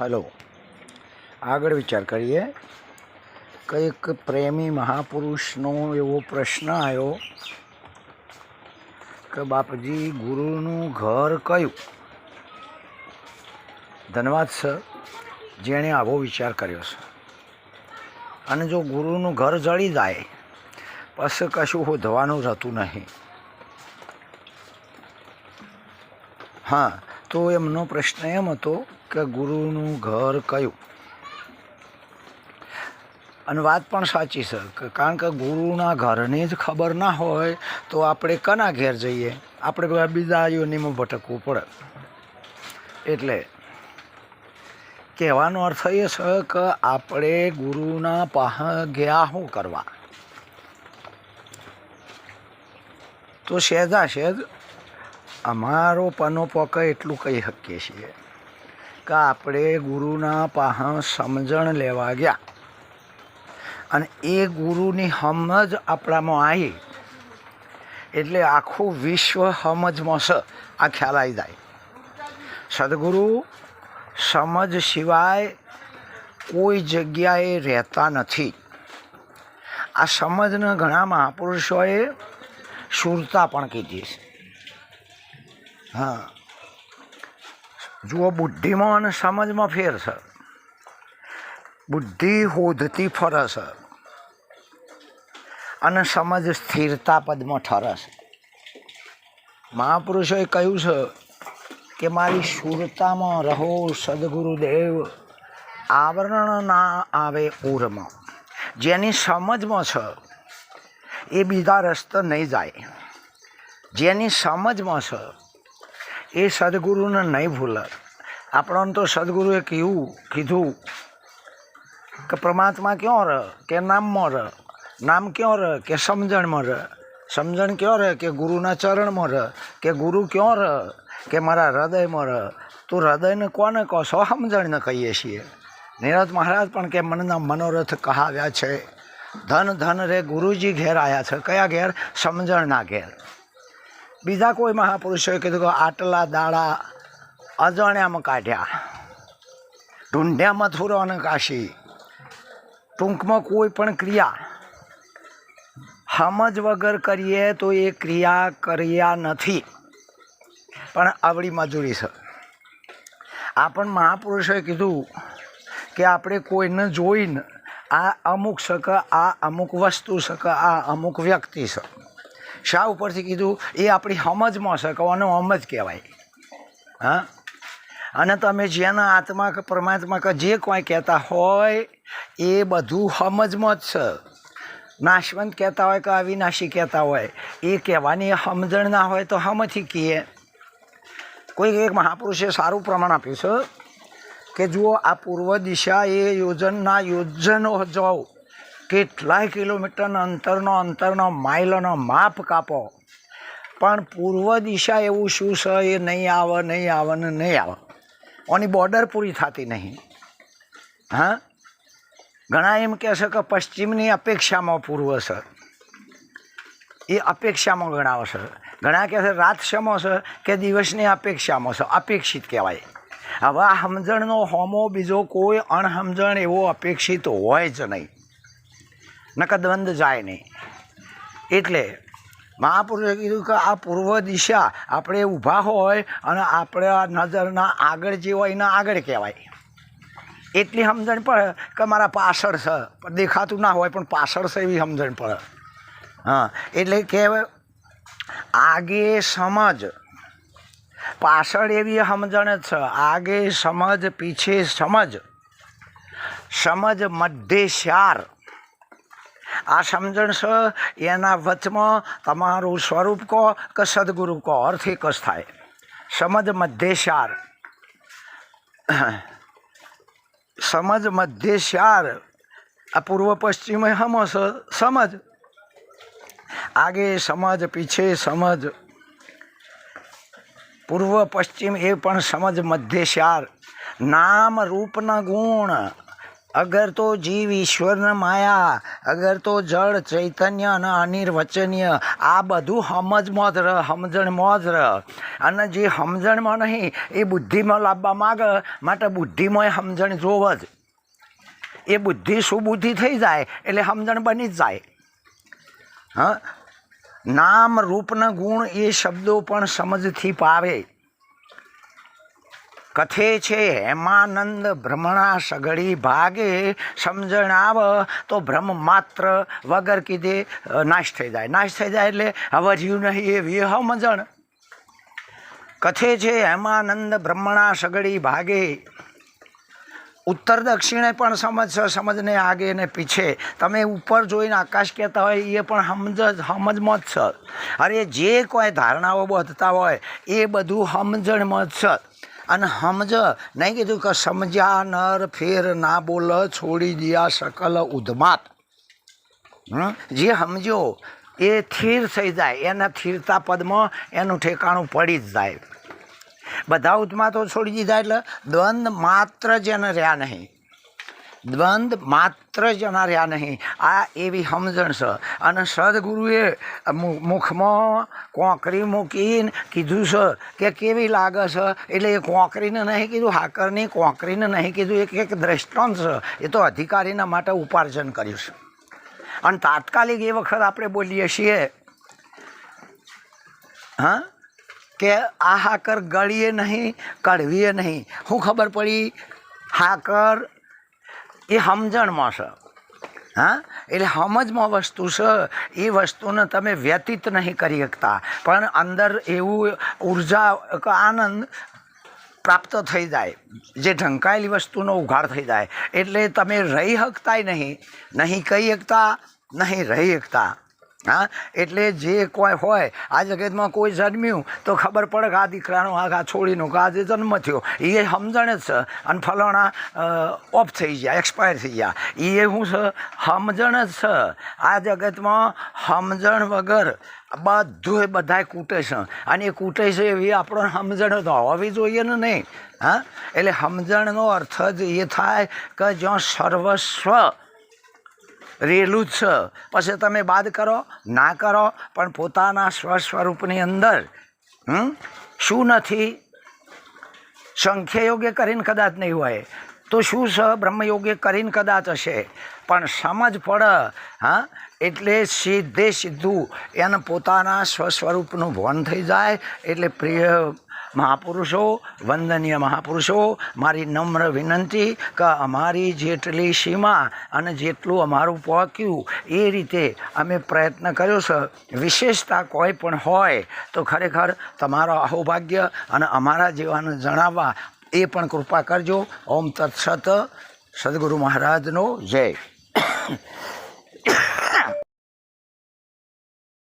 Hello. આગળ વિચાર કરીએ. કંઈક પ્રેમી મહાપુરુષનો એવો પ્રશ્ન આવ્યો કે બાપજી, ગુરુનું ઘર કયું? ધન્યવાદ સર, જેણે આવો વિચાર કર્યો છે. અને જો ગુરુનું ઘર જળી જાય, પછી કશું હોધવાનું રહેતું નહીં. હા, તો એમનો પ્રશ્ન એમ હતો કે ગુરુનું ઘર કયું? અને વાત પણ સાચી છે કારણ કે ગુરુના ઘરની જ ખબર ના હોય તો આપણે કના ઘેર જઈએ? આપણે બીજા યોનીમાં ભટકવું પડે. એટલે કહેવાનો અર્થ એ છે કે આપણે ગુરુના પાહ ગયા શું કરવા? તો સહેજા સહેજ અમારો પનો પોકે એટલું કહી શકીએ છીએ. કે આપણે ગુરુના પાહણ સમજણ લેવા ગયા. અને એ ગુરુની સમજ આપણામાં આવી. એટલે આખું વિશ્વ સમજમાં છે આ ખ્યાલ આવી જાય. સદગુરુ, સમજ સિવાય કોઈ જગ્યાએ રહેતા નથી. આ સમજને ઘણા મહાપુરુષોએ શૂરતા પણ કીધી છે. હા. જુઓ બુદ્ધિમાં અને સમજમાં ફેર છે. બુદ્ધિ હોધતી ફરે છે. અને સમજ સ્થિરતા પદમાં ઠરે છે. મહાપુરુષોએ કહ્યું છે કે મારી શુરતામાં રહો, સદગુરુદેવ. આવરણ ના આવે ઉરમાં જેની સમજમાં છે, એ બીજા રસ્તે નહીં જાય. જેની સમજમાં છે એ સદગુરુને નહીં ભૂલે આપણને તો સદગુરુએ કીધું કીધું કે પરમાત્મા ક્યાં રહ? કે નામમાં રહ? નામ ક્યાં રહ? કે સમજણમાં રહ? સમજણ ક્યાં રહે? કે ગુરુના ચરણમાં રહ? કે ગુરુ ક્યાં રહ? કે મારા હૃદયમાં રહ? તું હૃદયને કોને કહો સો સમજણને કહીએ છીએ. નીરજ મહારાજ પણ કે મનના મનોરથ કહાવ્યા છે. ધન ધન રે ગુરુજી ઘેર આવ્યા છે. કયા ઘેર? સમજણના ઘેર. બીજા કોઈ મહાપુરુષોએ કીધું કે આટલા દાડા અજાણ્યામાં કાઢ્યા. ઢૂંઢ્યા મથુરો અને કાશી. ટૂંકમાં કોઈ પણ ક્રિયા. સમજ વગર કરીએ તો એ ક્રિયા કર્યા નથી. પણ આવડી મજૂરી છે. આ પણ મહાપુરુષોએ કીધું કે આપણે કોઈને જોઈને આ અમુક શક, આ અમુક વસ્તુ શક, આ અમુક વ્યક્તિ છે શા ઉપરથી કીધું? એ આપણી સમજમાં છે કે આનો સમજ કહેવાય. હા? અને તમે જેના આત્મા કે પરમાત્મા કે જે કોઈ કહેતા હોય, એ બધું સમજમાં જ છે. નાશવંત કહેતા હોય કે અવિનાશી કહેતા હોય, એ કહેવાની સમજણ ના હોય તો હમથી કહીએ કોઈ એક મહાપુરુષે સારું પ્રમાણ આપ્યું છે કે જુઓ, આ પૂર્વ દિશા એ યોજનના યોજનો જાઓ કેટલાય કિલોમીટરના અંતરનો અંતરનો માઇલોનો માપ કાપો. પણ પૂર્વ દિશા એવું શું છે? એ નહીં આવે નહીં આવે ને નહીં આવે. ઓની બોર્ડર પૂરી થતી નહીં. હા? ઘણા એમ કહે છે કે પશ્ચિમની અપેક્ષામાં પૂર્વ છે. એ અપેક્ષામાં ગણાવો છે. ઘણા કહે છે રાત શમો છે કે દિવસની અપેક્ષામાં છે? અપેક્ષિત કહેવાય. હવે આ સમજણનો હોમો બીજો કોઈ અણસમજણ એવો અપેક્ષિત હોય જ નહીં. નકર દ્વંદ જાય નહીં. એટલે મહાપુરુષે કીધું કે આ પૂર્વ દિશા આપણે ઊભા હોય અને આપણે નજરના આગળ જે હોય એના આગળ કહેવાય. એટલી સમજણ પડે કે મારા પાછળ છે. દેખાતું ના હોય, પણ પાછળ છે એવી સમજણ પડે. હા, એટલે કે આગે સમજ. પાછળ એવી સમજણ છે. આગે સમજ, પીછે સમજ. સમજ મધ્ય શાર આ સમજણ છે? એના વચમાં તમારું સ્વરૂપ કહો કે સદગુરુ કહો? અર્થ એક થાય. સમજ મધ્યશાર સમજ મધ્યશાર આ પૂર્વ પશ્ચિમે હમો સમજ. આગે સમજ, પીછે સમજ. પૂર્વ પશ્ચિમ એ પણ સમજ મધ્યશાર નામ રૂપના ગુણ. અગર તો જીવ ઈશ્વરના માયા, અગર તો જળ ચૈતન્ય અને અનિર્વચનીય, આ બધું સમજમાં જ રહ સમજણમાં જ રહ અને જે સમજણમાં નહીં, એ બુદ્ધિમાં લાવવા માગે, માટે બુદ્ધિમાં સમજણ જોવ જ. એ બુદ્ધિ સુબુદ્ધિ થઈ જાય, એટલે સમજણ બની જ જાય. હા? નામ, રૂપના ગુણ એ શબ્દો પણ સમજથી પાવે. કથે છે, હેમાનંદ ભ્રમણા સગડી ભાગે સમજણ આવ તો ભ્રમ માત્ર વગર કીધે નાશ થઈ જાય. નાશ થઈ જાય એટલે હવે રહ્યું નહીં એ વ્યહ મજણ કથે છે, હેમાનંદ બ્રહ્મણા સગડી ભાગે. ઉત્તર દક્ષિણે પણ સમજ છે સમજને આગે ને પીછે. તમે ઉપર જોઈને આકાશ કહેતા હોય એ પણ સમજ સમજમાં જ છે. અરે, જે કોઈ ધારણાઓ બધતા હોય એ બધું સમજણમાં જ છે. અને સમજ, નહીં કીધું કે સમજ્યા નર ફેર ના બોલ છોડી દિયા સકલ ઉદ્માત. હં? જે સમજો, એ થીર થઈ જાય, એના થીરતા પદમાં એનું ઠેકાણું પડી જ જાય. બધા ઉદ્માતો છોડી દીધા એટલે દ્વંદ માત્ર જેને રહ્યા નહીં. દ્વંદ માત્ર જનાર્યા નહીં. આ એવી સમજણ છે. અને સદગુરુએ મુખમાં કોંકરી મૂકીને કીધું છે કે કેવી લાગે છે? એટલે એ કોંકરીને નહીં કીધું, હાકરની કોંકરીને નહીં કીધું. એક એક દ્રષ્ટાંત છે. એ તો અધિકારીના માટે ઉપાર્જન કર્યું છે. અને તાત્કાલિક એ વખત આપણે બોલીએ છીએ, હા, કે આ હાકર ગળીએ નહીં કડવીએ નહીં. શું ખબર પડી, હાકર એ સમજણમાં છે. હા? એટલે સમજમાં વસ્તુ છે, એ વસ્તુને તમે વ્યતીત નહીં કરી શકતા. પણ અંદર એવું ઊર્જા આનંદ પ્રાપ્ત થઈ જાય. જે ઢંકાયેલી વસ્તુનો ઉઘાડ થઈ જાય. એટલે તમે રહી શકતાય નહીં. નહીં કહી શકતા, નહીં રહી શકતા. હા? એટલે જે કોઈ હોય, આ જગતમાં કોઈ જન્મ્યું, તો ખબર પડે કે આ દીકરાનો, આ આ છોડીનો, કે આજે જન્મ થયો. એ સમજણ જ છે. અને ફલાણા ઓફ થઈ ગયા, એક્સપાયર થઈ ગયા. એ શું છે, સમજણ જ છે. આ જગતમાં સમજણ વગર બધું એ બધાય કૂટે છે અને એ કૂટે છે એવી આપણને સમજણ તો હોવી જોઈએ ને નહીં. હા? એટલે સમજણનો અર્થ જ એ થાય કે જ્યાં સર્વસ્વ રેલું જ છે. પછી તમે બાદ કરો, ના કરો, પણ પોતાના સ્વ સ્વરૂપની અંદર શું નથી? સંખ્ય યોગ્ય કરીને કદાચ નહીં હોય. તો શું છે? બ્રહ્મયોગ્ય કરીને કદાચ હશે. પણ સમજ પડે, હા, એટલે સીધે સીધું એને પોતાના સ્વ સ્વરૂપનું ભાન થઈ જાય, એટલે પ્રિય મહાપુરુષો, વંદનીય મહાપુરુષો, મારી નમ્ર વિનંતી કે અમારી જેટલી સીમા અને જેટલું અમારું પહોંચ્યું એ રીતે અમે પ્રયત્ન કર્યો છે. વિશેષતા કોઈ પણ હોય તો ખરેખર તમારો અહોભાગ્ય અને અમારા જેવાને જણાવવા એ પણ કૃપા કરજો. ઓમ તત્સત. સદગુરુ મહારાજનો જય.